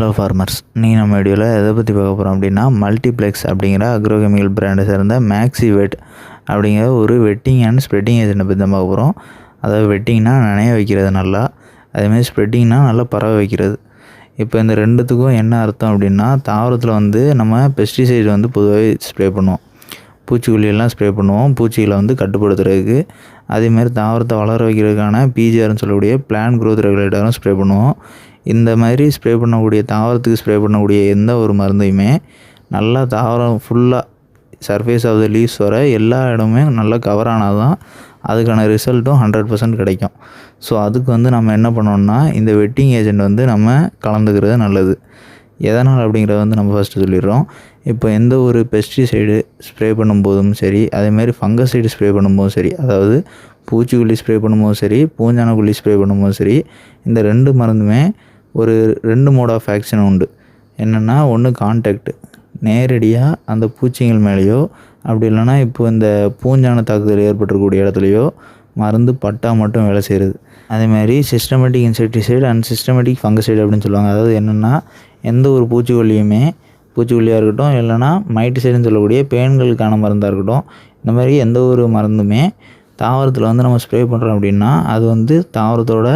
Hello farmers நீ நம்ம வீடியோவில் எதை பற்றி பார்க்க போகிறோம் அப்படின்னா மல்டிப்ளெக்ஸ் அப்படிங்கிற அக்ரோகெமிக்கல் பிராண்டை சேர்ந்த மேக்ஸிவெட் அப்படிங்கிற ஒரு வெட்டிங் அண்ட் ஸ்ப்ரெட்டிங் ஏஜென்ட்டை பற்றி தான் பார்க்க போகிறோம் அதாவது வெட்டிங்னா நனைய வைக்கிறது நல்லா அதேமாதிரி ஸ்ப்ரெட்டிங்னா நல்லா பரவ வைக்கிறது. இப்போ இந்த ரெண்டுத்துக்கும் என்ன அர்த்தம் அப்படின்னா தாவரத்தில் வந்து நம்ம பெஸ்டிசைட் வந்து பொதுவாகவே ஸ்ப்ரே பண்ணுவோம். பூச்சிக்கொல்லியெல்லாம் ஸ்ப்ரே பண்ணுவோம். பூச்சிகளை வந்து கட்டுப்படுத்துறதுக்கு. அதேமாதிரி தாவரத்தை வளர வைக்கிறதுக்கான பிஜிஆர்னு சொல்லக்கூடிய பிளான் க்ரோத் ரெகுலேட்டரும் ஸ்ப்ரே பண்ணுவோம். இந்த மாதிரி ஸ்ப்ரே பண்ணக்கூடிய தாவரத்துக்கு ஸ்ப்ரே பண்ணக்கூடிய எந்த ஒரு மருந்தையுமே நல்லா தாவரம் ஃபுல்லாக சர்ஃபேஸ் ஆஃப் த லீவ்ஸ் வர எல்லா இடமுமே நல்லா கவர் ஆனால் தான் அதுக்கான ரிசல்ட்டும் ஹண்ட்ரட் பர்சன்ட் கிடைக்கும். ஸோ அதுக்கு வந்து நம்ம என்ன பண்ணோம்னா இந்த வெட்டிங் ஏஜென்ட் வந்து நம்ம கலந்துக்கிறது நல்லது. எதனால் அப்படிங்கிறத வந்து நம்ம ஃபஸ்ட்டு சொல்லிடுறோம். இப்போ எந்த ஒரு பெஸ்டிசைடு ஸ்ப்ரே பண்ணும்போதும் சரி அதேமாரி ஃபங்கசைடு ஸ்ப்ரே பண்ணும்போதும் சரி அதாவது பூச்சிக்கொல்லி ஸ்ப்ரே பண்ணும்போதும் சரி பூஞ்சானக்குள்ளி ஸ்ப்ரே பண்ணும்போதும் சரி இந்த ரெண்டு மருந்துமே ஒரு ரெண்டு மோட் ஆஃப் ஆக்ஷன் உண்டு. என்னென்னா ஒன்று கான்டாக்ட் நேரடியாக அந்த பூச்சிகள் மேலேயோ அப்படி இல்லைன்னா இப்போ இந்த பூஞ்சான தாக்குதல் ஏற்பட்டிருக்கக்கூடிய இடத்துலையோ மருந்து பட்டா மட்டும் வேலை செய்கிறது அதேமாதிரி systematic insecticide and systematic fungicide அப்படின்னு சொல்லுவாங்க. அதாவது என்னென்னா எந்த ஒரு பூச்சிக்கொல்லியுமே பூச்சிக்கொல்லியாக இருக்கட்டும் இல்லைன்னா மைட்டிசைடுன்னு சொல்லக்கூடிய பேன்களுக்கான மருந்தாக இருக்கட்டும் இந்த மாதிரி எந்த ஒரு மருந்துமே தாவரத்தில் வந்து நம்ம ஸ்ப்ரே பண்ணுறோம் அப்படின்னா அது வந்து தாவரத்தோட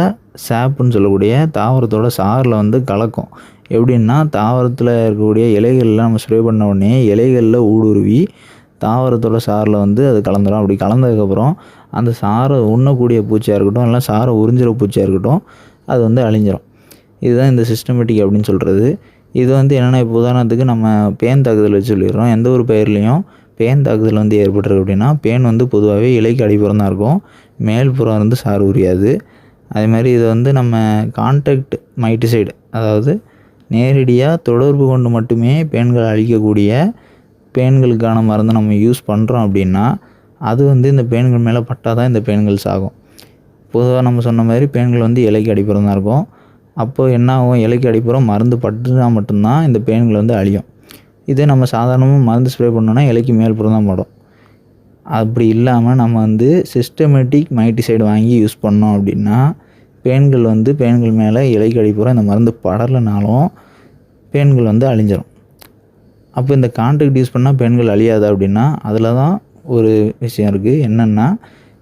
சாப்புன்னு சொல்லக்கூடிய தாவரத்தோட சாரில் வந்து கலக்கும். எப்படின்னா தாவரத்தில் இருக்கக்கூடிய இலைகளில் நம்ம ஸ்ப்ரே பண்ண உடனே இலைகளில் ஊடுருவி தாவரத்தோட சாரில் வந்து அது கலந்துடும் அப்படி கலந்ததுக்கப்புறம் அந்த சாரை உண்ணக்கூடிய பூச்சியாக இருக்கட்டும் இல்லை சாரை உறிஞ்சிற பூச்சியாக இருக்கட்டும் அது வந்து அழிஞ்சிரும். இதுதான் இந்த சிஸ்டமேட்டிக் அப்படின்னு சொல்கிறது இது வந்து என்னென்னா இப்போ உதாரணத்துக்கு நம்ம பேன் தாக்குதல் வச்சு சொல்லிடுறோம். எந்த ஒரு பயிர்லேயும் பேன் தாக்குதல் வந்து ஏற்பட்டிருக்கு அப்படின்னா பேன் வந்து பொதுவாகவே இலைக்கு அடிப்புறம் தான் இருக்கும் மேல்புறம் இருந்து சாறு உரியாது. அதே மாதிரி இது வந்து நம்ம கான்டாக்ட் மைட்டிசைடு அதாவது நேரடியாக தொடர்பு கொண்டு மட்டுமே பேன்களை அழிக்கக்கூடிய பேன்களுக்கான மருந்தை நம்ம யூஸ் பண்ணுறோம் அப்படின்னா அது வந்து இந்த பேன்கள் மேலே பட்டால் தான் இந்த பேன்கள் சாகும். பொதுவாக நம்ம சொன்ன மாதிரி பேன்கள் வந்து இலைக்கு அடிப்புறம் தான் இருக்கும். அப்போது என்ன ஆகும் இலைக்கு அடிப்புறம் மருந்து பட்டுனா மட்டும்தான் இந்த பேன்கள் வந்து அழியும். இதே நம்ம சாதாரணமாக மருந்து ஸ்ப்ரே பண்ணோன்னா இலைக்கு மேல்புறம் தான் படும். அப்படி இல்லாமல் நம்ம வந்து சிஸ்டமேட்டிக் மைட்டிசைடு வாங்கி யூஸ் பண்ணோம் அப்படின்னா பேன்கள் வந்து பேன்கள் மேலே இலைக்கு அடிப்புறம் இந்த மருந்து படலைனாலும் பேன்கள் வந்து அழிஞ்சிடும் அப்போ இந்த கான்ட்ராக்ட் யூஸ் பண்ணால் பெண்கள் அழியாது அப்படின்னா அதில் தான் ஒரு விஷயம் இருக்குது என்னென்னா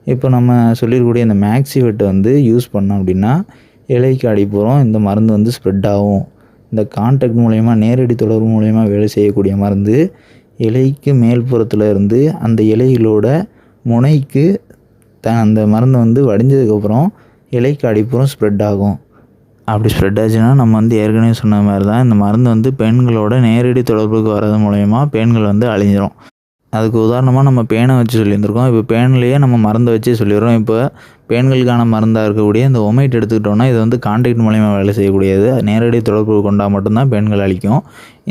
இப்போ நம்ம சொல்லியிருக்கக்கூடிய இந்த மேக்ஸிவெட்டை வந்து யூஸ் பண்ணோம் அப்படின்னா இலைக்கு அடிப்புறம் இந்த மருந்து வந்து ஸ்ப்ரெட் ஆகும். இந்த கான்டாக்ட் மூலயமா நேரடி தொடர்பு மூலயமா வேலை செய்யக்கூடிய மருந்து இலைக்கு மேல்புறத்தில் இருந்து அந்த இலைகளோட முனைக்கு த அந்த மருந்து வந்து வடிஞ்சதுக்கப்புறம் இலைக்கு அடிப்புறம் ஸ்ப்ரெட் ஆகும். அப்படி ஸ்ப்ரெட் ஆச்சுன்னா நம்ம வந்து ஏற்கனவே சொன்ன மாதிரி தான் இந்த மருந்து வந்து பெண்களோட நேரடி தொடர்புக்கு வர்றது மூலயமா பெண்கள் வந்து அழிஞ்சிரும். அதுக்கு உதாரணமாக நம்ம பேனை வச்சு சொல்லியிருந்திருக்கோம். இப்போ பேன்லேயே நம்ம மருந்தை வச்சு சொல்லிடுறோம். இப்போ பேன்களுக்கான மருந்தாக இருக்கக்கூடிய இந்த ஒமைட் எடுத்துக்கிட்டோம்னா இது வந்து கான்டாக்ட் மூலயமா வேலை செய்யக்கூடியது. நேரடி தொடர்பு கொண்டால் மட்டும்தான் பெண்கள் அழிக்கும்.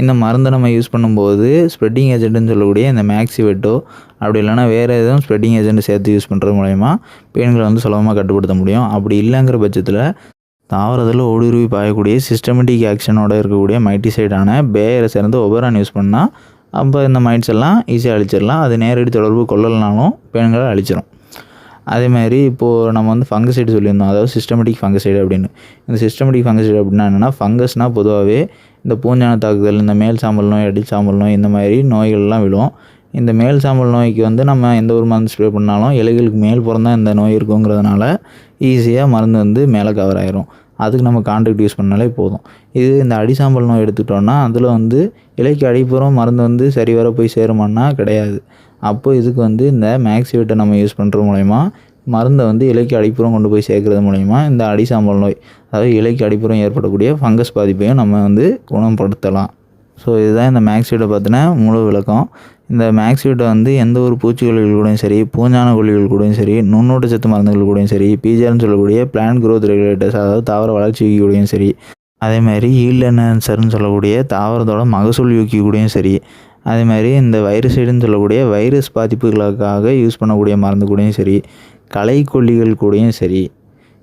இந்த மருந்தை நம்ம யூஸ் பண்ணும்போது ஸ்ப்ரெட்டிங் ஏஜென்ட்னு சொல்லக்கூடிய இந்த மேக்ஸிவெட்டோ அப்படி இல்லைன்னா வேறு எதுவும் ஸ்ப்ரெட்டிங் ஏஜென்ட் சேர்த்து யூஸ் பண்ணுறது மூலயமா பெண்களை வந்து சுலபமாக கட்டுப்படுத்த முடியும். அப்படி இல்லைங்கிற பட்சத்தில் தாவரத்தில் ஊடுருவி பாயக்கூடிய சிஸ்டமேட்டிக் ஆக்ஷனோட இருக்கக்கூடிய மைட்டிசைடான பேயரை சேர்ந்து ஒபரான் யூஸ் பண்ணால் அப்போ இந்த மைட்ஸ் எல்லாம் ஈஸியாக அழிச்சிடலாம். அது நேரடி தொடர்பு கொள்ளலைனாலும் பெண்களை அழிச்சிடும் அதேமாதிரி இப்போது நம்ம வந்து ஃபங்கசைடு சொல்லியிருந்தோம். அதாவது சிஸ்டமேட்டிக் ஃபங்கசைடு அப்படின்னு. இந்த சிஸ்டமேட்டிக் ஃபங்கசைடு அப்படின்னா என்னென்னா ஃபங்கஸ்னால் பொதுவாகவே இந்த பூஞ்சான தாக்குதல் இந்த மேல் சாம்பல் நோய் அடி சாம்பல் நோய் இந்த மாதிரி நோய்கள்லாம் விழும். இந்த மேல் சாம்பல் நோய்க்கு வந்து நம்ம எந்த ஒரு மருந்து ஸ்ப்ரே பண்ணாலும் இலைகளுக்கு மேல் பிறந்தால் இந்த நோய் இருக்குங்கிறதுனால ஈஸியாக மருந்து வந்து மேலே கவர் ஆயிரும். அதுக்கு நம்ம கான்ட்ராக்ட் யூஸ் பண்ணாலே போதும். இது இந்த அடிசாம்பல் நோய் எடுத்துக்கிட்டோன்னா அதில் வந்து இலைக்கு அடிப்புறம் மருந்து வந்து சரிவர போய் சேருமான்னா கிடையாது. அப்போ இதுக்கு வந்து இந்த மேக்ஸிவேட்டை நம்ம யூஸ் பண்ணுறது மூலயமா மருந்தை வந்து இலைக்கு அடிப்புறம் கொண்டு போய் சேர்க்கறது மூலயமா இந்த அடிசாம்பல் நோய் அதாவது இலைக்கு அடிப்புறம் ஏற்படக்கூடிய ஃபங்கஸ் பாதிப்பையும் நம்ம வந்து குணப்படுத்தலாம். ஸோ இதுதான் இந்த மேக்ஸிவேட்டை பற்றின முழு விளக்கம். இந்த மேக்ஸிவேட்டை வந்து எந்த ஒரு பூச்சிக்கொல்லிகள் கூடயும் சரி பூஞ்சான கொல்லிகள் கூடயும் சரி நுண்ணூட்ட சத்து மருந்துகள் கூடயும் சரி பிஜிஆர்னு சொல்லக்கூடிய பிளான் குரோத் ரெகுலேட்டர்ஸ் அதாவது தாவர வளர்ச்சி கூடயும் சரி அதே மாதிரி ஈல்ட் என்ஹான்சர்னு சொல்லக்கூடிய தாவரத்தோட மகசூல் யூக்கி கூடயும் சரி அதே மாதிரி இந்த வைரசைடுன்னு சொல்லக்கூடிய வைரஸ் பாதிப்புகளுக்காக யூஸ் பண்ணக்கூடிய மருந்து கூடயும் சரி களைக்கொல்லிகள் கூடயும் சரி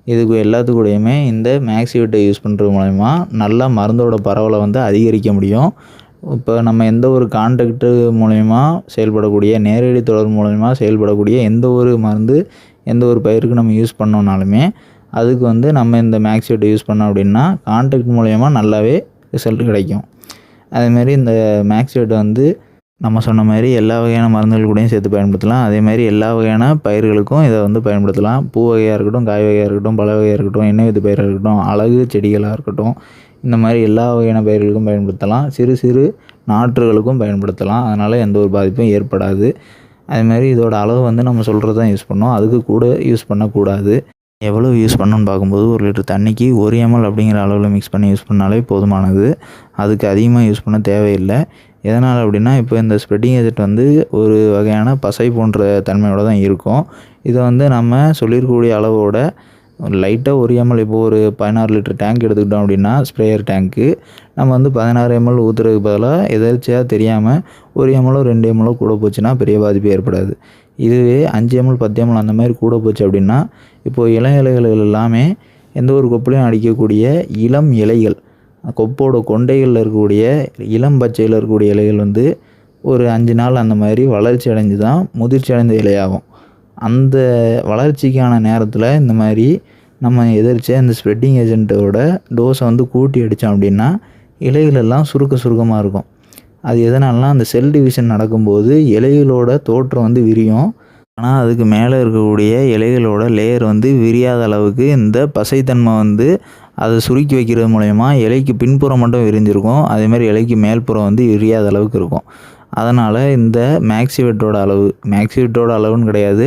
இதுக்கு எல்லாத்து கூடயுமே இந்த மேக்ஸிவிட்டை யூஸ் பண்ணுறது மூலயமா நல்லா மருந்தோட பரவலை வந்து அதிகரிக்க முடியும். இப்போ நம்ம எந்த ஒரு கான்டாக்டு மூலயமா செயல்படக்கூடிய நேரடி தொடர்பு மூலயமா செயல்படக்கூடிய எந்த ஒரு மருந்து எந்த ஒரு பயிருக்கு நம்ம யூஸ் பண்ணோம்னாலுமே அதுக்கு வந்து நம்ம இந்த மேக்ஸிவிட்டை யூஸ் பண்ணோம் அப்படின்னா கான்டாக்ட் மூலயமா நல்லாவே ரிசல்ட் கிடைக்கும். அதேமாரி இந்த மேக்ஸ்வேட் வந்து நம்ம சொன்ன மாதிரி எல்லா வகையான மருந்துகள் கூடயும் சேர்த்து பயன்படுத்தலாம். அதே மாதிரி எல்லா வகையான பயிர்களுக்கும் இதை வந்து பயன்படுத்தலாம். பூ வகையாக இருக்கட்டும் காய் வகையாக இருக்கட்டும் பழ வகையாக இருக்கட்டும் எண்ணெய் வித்து பயிராக இருக்கட்டும் அழகு செடிகளாக இருக்கட்டும் இந்த மாதிரி எல்லா வகையான பயிர்களுக்கும் பயன்படுத்தலாம். சிறு சிறு நாற்றுகளுக்கும் பயன்படுத்தலாம். அதனால் எந்த ஒரு பாதிப்பும் ஏற்படாது. அதே மாதிரி இதோட அளவு வந்து நம்ம சொல்கிறது தான் யூஸ் பண்ணோம். அதுக்கு கூட யூஸ் பண்ணக்கூடாது. எவ்வளோ யூஸ் பண்ணணும்னு பார்க்கும்போது ஒரு லிட்டர் தண்ணிக்கு ஒரு எம்எல் அப்படிங்கிற அளவில் மிக்ஸ் பண்ணி யூஸ் பண்ணாலே போதுமானது. அதுக்கு அதிகமாக யூஸ் பண்ண தேவையில்லை. எதனால் அப்படின்னா இப்போ இந்த ஸ்ப்ரெட்டிங் ஏஜென்ட் வந்து ஒரு வகையான பசை போன்ற தன்மையோடு தான் இருக்கும். இதை வந்து நம்ம சொல்லியிருக்கக்கூடிய அளவோட லைட்டாக ஒரு எம்எல் இப்போ ஒரு பதினாறு லிட்டர் டேங்க் எடுத்துக்கிட்டோம் அப்படின்னா ஸ்ப்ரேயர் டேங்க்கு நம்ம வந்து பதினாறு எம்எல் ஊற்றுறதுக்கு பதிலாக எதர்ச்சியாக தெரியாமல் ஒரு எம்எலோ ரெண்டு எம்எல்லோ கூட போச்சுன்னா பெரிய பாதிப்பு ஏற்படாது. இதுவே அஞ்சு எம்எல் பத்து எம்எல் அந்த மாதிரி கூட போச்சு அப்படின்னா இப்போது இளம் இலைகள் எல்லாமே எந்த ஒரு கொப்புலையும் அடிக்கக்கூடிய இளம் இலைகள். கொப்போட கொண்டைகளில் இருக்கக்கூடிய இளம் பச்சையில் இருக்கக்கூடிய இலைகள் வந்து ஒரு அஞ்சு நாள் அந்த மாதிரி வளர்ச்சி அடைஞ்சு தான் முதிர்ச்சி அடைந்த இலையாகும். அந்த வளர்ச்சிக்கான நேரத்தில் இந்த மாதிரி நம்ம எதிர்த்து இந்த ஸ்ப்ரெட்டிங் ஏஜென்ட்டோட டோஸை வந்து கூட்டி அடித்தோம் அப்படின்னா இலைகள் எல்லாம் சுருக்க சுருக்கமாக இருக்கும். அது எதனால்னா அந்த செல் டிவிஷன் நடக்கும்போது இலைகளோட தோற்றம் வந்து விரியும். ஆனால் அதுக்கு மேலே இருக்கக்கூடிய இலைகளோட லேயர் வந்து விரியாத அளவுக்கு இந்த பசைத்தன்மை வந்து அதை சுருக்கி வைக்கிறது மூலயமா இலைக்கு பின்புறம் மட்டும் விரிஞ்சிருக்கும். அதேமாதிரி இலைக்கு மேல்புறம் வந்து விரியாத அளவுக்கு இருக்கும். அதனால் இந்த மேக்ஸிவெட்டோட அளவு மேக்ஸிவேட்டோட அளவுன்னு கிடையாது.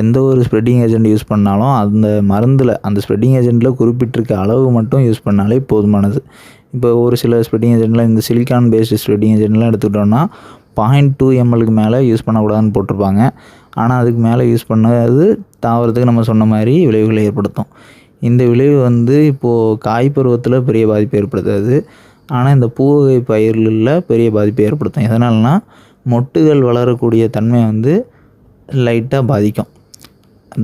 எந்த ஒரு ஸ்ப்ரெட்டிங் ஏஜென்ட் யூஸ் பண்ணாலும் அந்த மருந்தில் அந்த ஸ்ப்ரெட்டிங் ஏஜென்ட்டில் குறிப்பிட்டிருக்க அளவு மட்டும் யூஸ் பண்ணாலே போதுமானது. இப்போ ஒரு சில ஸ்ப்ரெட்டிங் ஏஜென்ட்டில் இந்த சிலிக்கான் பேஸ்டு ஸ்ப்ரெட்டிங் ஏஜென்ட்லாம் எடுத்துக்கிட்டோன்னா பாயிண்ட் டூ எம்எல்க்கு மேலே யூஸ் பண்ணக்கூடாதுன்னு போட்டிருப்பாங்க. ஆனால் அதுக்கு மேலே யூஸ் பண்ணது தாவரத்துக்கு நம்ம சொன்ன மாதிரி விளைவுகளை ஏற்படுத்தும். இந்த விளைவு வந்து இப்போது காய் பருவத்தில் பெரிய பாதிப்பு ஏற்படுத்தாது. ஆனால் இந்த பூவகை பயிர்களில் பெரிய பாதிப்பை ஏற்படுத்தும். எதனால்னா மொட்டுகள் வளரக்கூடிய தன்மை வந்து லைட்டாக பாதிக்கும்.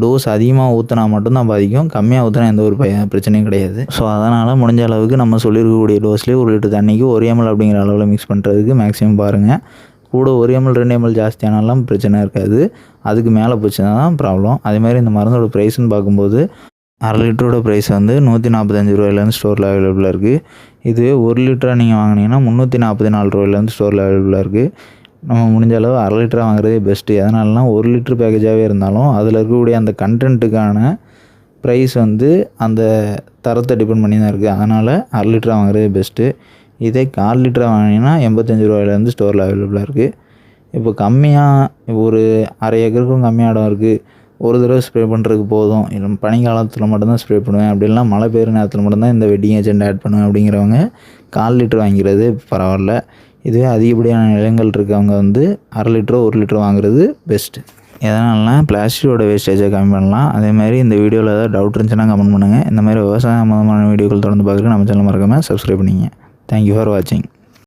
டோஸ் அதிகமாக ஊற்றினா மட்டும்தான் பாதிக்கும். கம்மியாக ஊற்றினா எந்த ஒரு பய பிரச்சனையும் கிடையாது. ஸோ அதனால் முடிஞ்ச அளவுக்கு நம்ம சொல்லியிருக்கக்கூடிய டோஸ்லேயே ஒரு லிட்டர் தண்ணிக்கு ஒரு எம்எல் அப்படிங்கிற அளவில் மிக்ஸ் பண்ணுறதுக்கு மேக்ஸிமம் பாருங்கள் கூட ஒரு எம்எல் ரெண்டு எம்எல் ஜாஸ்தியானாலும் பிரச்சனை இருக்காது. அதுக்கு மேலே போச்சுன்னா தான் ப்ராப்ளம் அதேமாதிரி இந்த மருந்தோட ப்ரைஸ்னு பார்க்கும்போது அரை லிட்டரோட ப்ரைஸ் வந்து நூற்றி நாற்பத்தஞ்சு ரூபாயிலேருந்து ஸ்டோரில் அவைலபிளாக இருக்குது இதுவே ஒரு லிட்டராக நீங்கள் வாங்கினீங்கன்னா முந்நூற்றி நாற்பத்தி நாலு ரூபாயிலேருந்து ஸ்டோரில் அவைலபிளாக இருக்குது நம்ம முடிஞ்ச அளவு அரை லிட்டராக வாங்குறதே பெஸ்ட்டு எதனாலனா ஒரு லிட்ரு பேக்கேஜாகவே இருந்தாலும் அதில் இருக்கக்கூடிய அந்த கண்டென்ட்டுக்கான ப்ரைஸ் வந்து அந்த தரத்தை டிபெண்ட் பண்ணி தான் இருக்குது அதனால் அரை லிட்டராக வாங்குறதே பெஸ்ட்டு இதே கால் லிட்டராக வாங்கினீங்கன்னா எண்பத்தஞ்சு ரூபாயிலேருந்து ஸ்டோரில் அவைலபிளாக இருக்குது இப்போ கம்மியாக ஒரு அரை ஏக்கருக்கும் கம்மியாக இடம் இருக்குது ஒரு தடவை ஸ்ப்ரே பண்ணுறதுக்கு போதும். இல்லை பனிக்காலத்தில் மட்டும்தான் ஸ்ப்ரே பண்ணுவேன். அப்படி மழை பெய்கிற நேரத்தில் மட்டும்தான் இந்த வெட்டிங் ஏஜென்ட் ஆட் பண்ணுவேன் அப்படிங்கிறவங்க கால் லிட்டர் வாங்கிறது பரவாயில்ல. இதுவே அதிகப்படியான நிலங்கள் இருக்கவங்க வந்து அரை லிட்டரோ ஒரு லிட்டரோ வாங்குறது பெஸ்ட்டு எதனாலனா பிளாஸ்டிக்கோட வேஸ்டேஜை கம்மி பண்ணலாம். அதேமாதிரி இந்த வீடியோவில் ஏதாவது டவுட் இருந்துச்சுன்னா கமெண்ட் பண்ணுங்கள் இந்த மாதிரி விவசாய சம்மந்தமான வீடியோக்கள் தொடர்ந்து பார்க்குறதுக்கு நம்ம சேனல் மறக்காமல் சப்ஸ்கிரைப் பண்ணிங்க. தேங்க்யூ ஃபார் வாட்சிங்